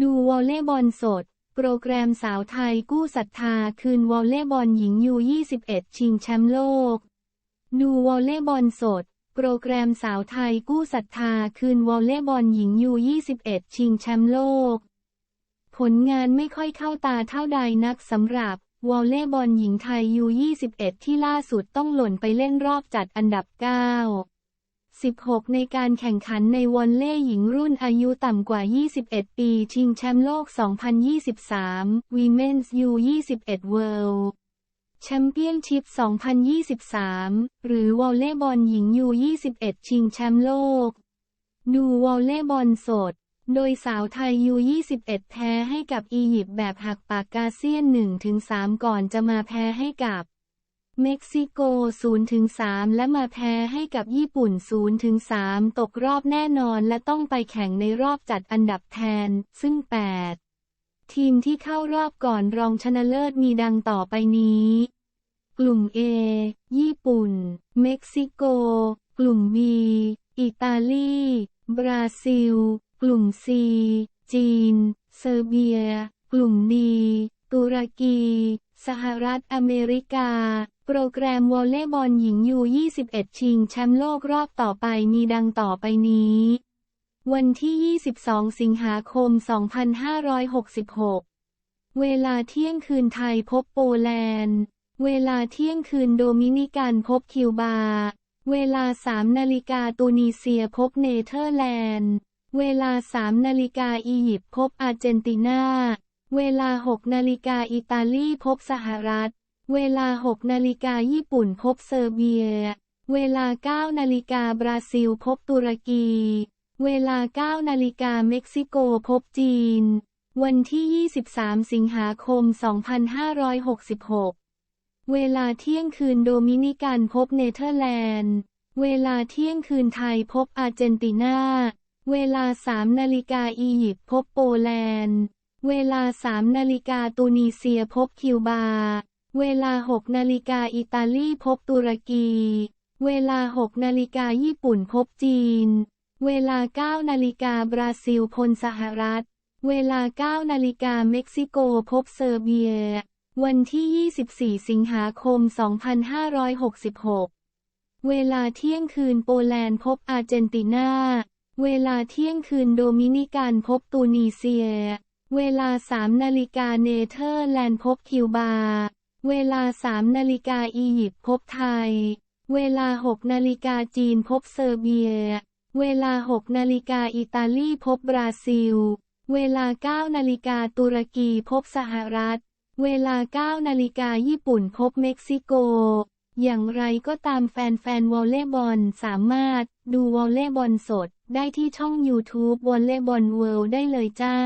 ดูวอลเลย์บอลสด โปรแกรมสาวไทยกู้ศรัทธาคืนวอลเลย์บอลหญิงยู21 ชิงแชมป์โลก ดูวอลเลย์บอลสด โปรแกรมสาวไทยกู้ศรัทธาคืนวอลเลย์บอลหญิงยู21 ชิงแชมป์โลก ผลงานไม่ค่อยเข้าตาเท่าใดนักสำหรับวอลเลย์บอลหญิงไทยยู21 ที่ล่าสุดต้องหล่นไปเล่นรอบจัดอันดับ 9 16 ในการแข่งขันในวอลเล่หญิงรุ่นอายุต่ำกว่า 21 ปี ชิงแชมป์โลก 2023 Women's U21 World Championship 2023 หรือวอลเลย์บอลหญิง U21 ชิงแชมป์โลก ดูวอลเลย์บอลสด โดยสาวไทย U21 แพ้ให้กับอียิปต์แบบหักปากกาเซียน 1-3 ก่อนจะมาแพ้ให้กับ เม็กซิโก 0-3 และมาแพ้ให้กับญี่ปุ่น 0-3 ตกรอบแน่นอนและต้องไปแข่งในรอบจัดอันดับแทน ซึ่ง 8 ทีมที่เข้ารอบก่อนรองชนะเลิศมีดังต่อไปนี้ กลุ่ม A ญี่ปุ่น เม็กซิโก กลุ่ม B อิตาลี บราซิล กลุ่ม C จีน เซอร์เบีย กลุ่ม D ตุรกี สหรัฐอเมริกา โปรแกรมวอลเลย์บอลหญิงยู 21 ชิงแชมป์โลกรอบต่อไปมีดังต่อไปนี้ วันที่ 22 สิงหาคม 2566 เวลาเที่ยงคืนไทยพบโปแลนด์ เวลาเที่ยงคืนโดมินิกันพบคิวบา เวลา 3 นาฬิกาตูนิเซียพบเนเธอร์แลนด์ เวลา 3 นาฬิกาอียิปต์พบอาร์เจนตินา เวลา 6 นาฬิกาอิตาลีพบสหรัฐ เวลา 6 นาฬิกาญี่ปุ่นพบเซอร์เบีย เวลา 9 นาฬิกาบราซิลพบตุรกี เวลา 9 นาฬิกาเม็กซิโกพบจีน วันที่ 23 สิงหาคม 2566 เวลาเที่ยงคืนโดมินิกันพบเนเธอร์แลนด์ เวลาเที่ยงคืนไทยพบอาร์เจนตินา เวลา 3 นาฬิกาอียิปต์พบโปแลนด์ เวลา 3 นาฬิกาตูนิเซียพบคิวบา เวลา 6 นาฬิกาอิตาลีพบตุรกี เวลา 6 นาฬิกาญี่ปุ่นพบจีน เวลา 9 นาฬิกาบราซิลพลสหรัฐ เวลา 9 นาฬิกาเม็กซิโกพบเซอร์เบีย วันที่ 24 สิงหาคม 2566 เวลาเที่ยงคืนโปแลนด์พบอาร์เจนตินา เวลาเที่ยงคืนโดมินิกันพบตูนีเซีย เวลา 3 นาฬิกาเนเธอร์แลนด์พบคิวบา เวลา 3 นาฬิกาอียิปต์พบไทย เวลา 6 นาฬิกาจีนพบเซอร์เบีย เวลา 6 นาฬิกาอิตาลีพบบราซิล เวลา 9 นาฬิกาตุรกีพบสหรัฐ เวลา 9 นาฬิกาญี่ปุ่นพบเม็กซิโก อย่างไรก็ตามแฟนๆวอลเลย์บอลสามารถดูวอลเลย์บอลสดได้ที่ช่อง YouTube วอลเลย์บอลเวิลด์ได้เลยจ้า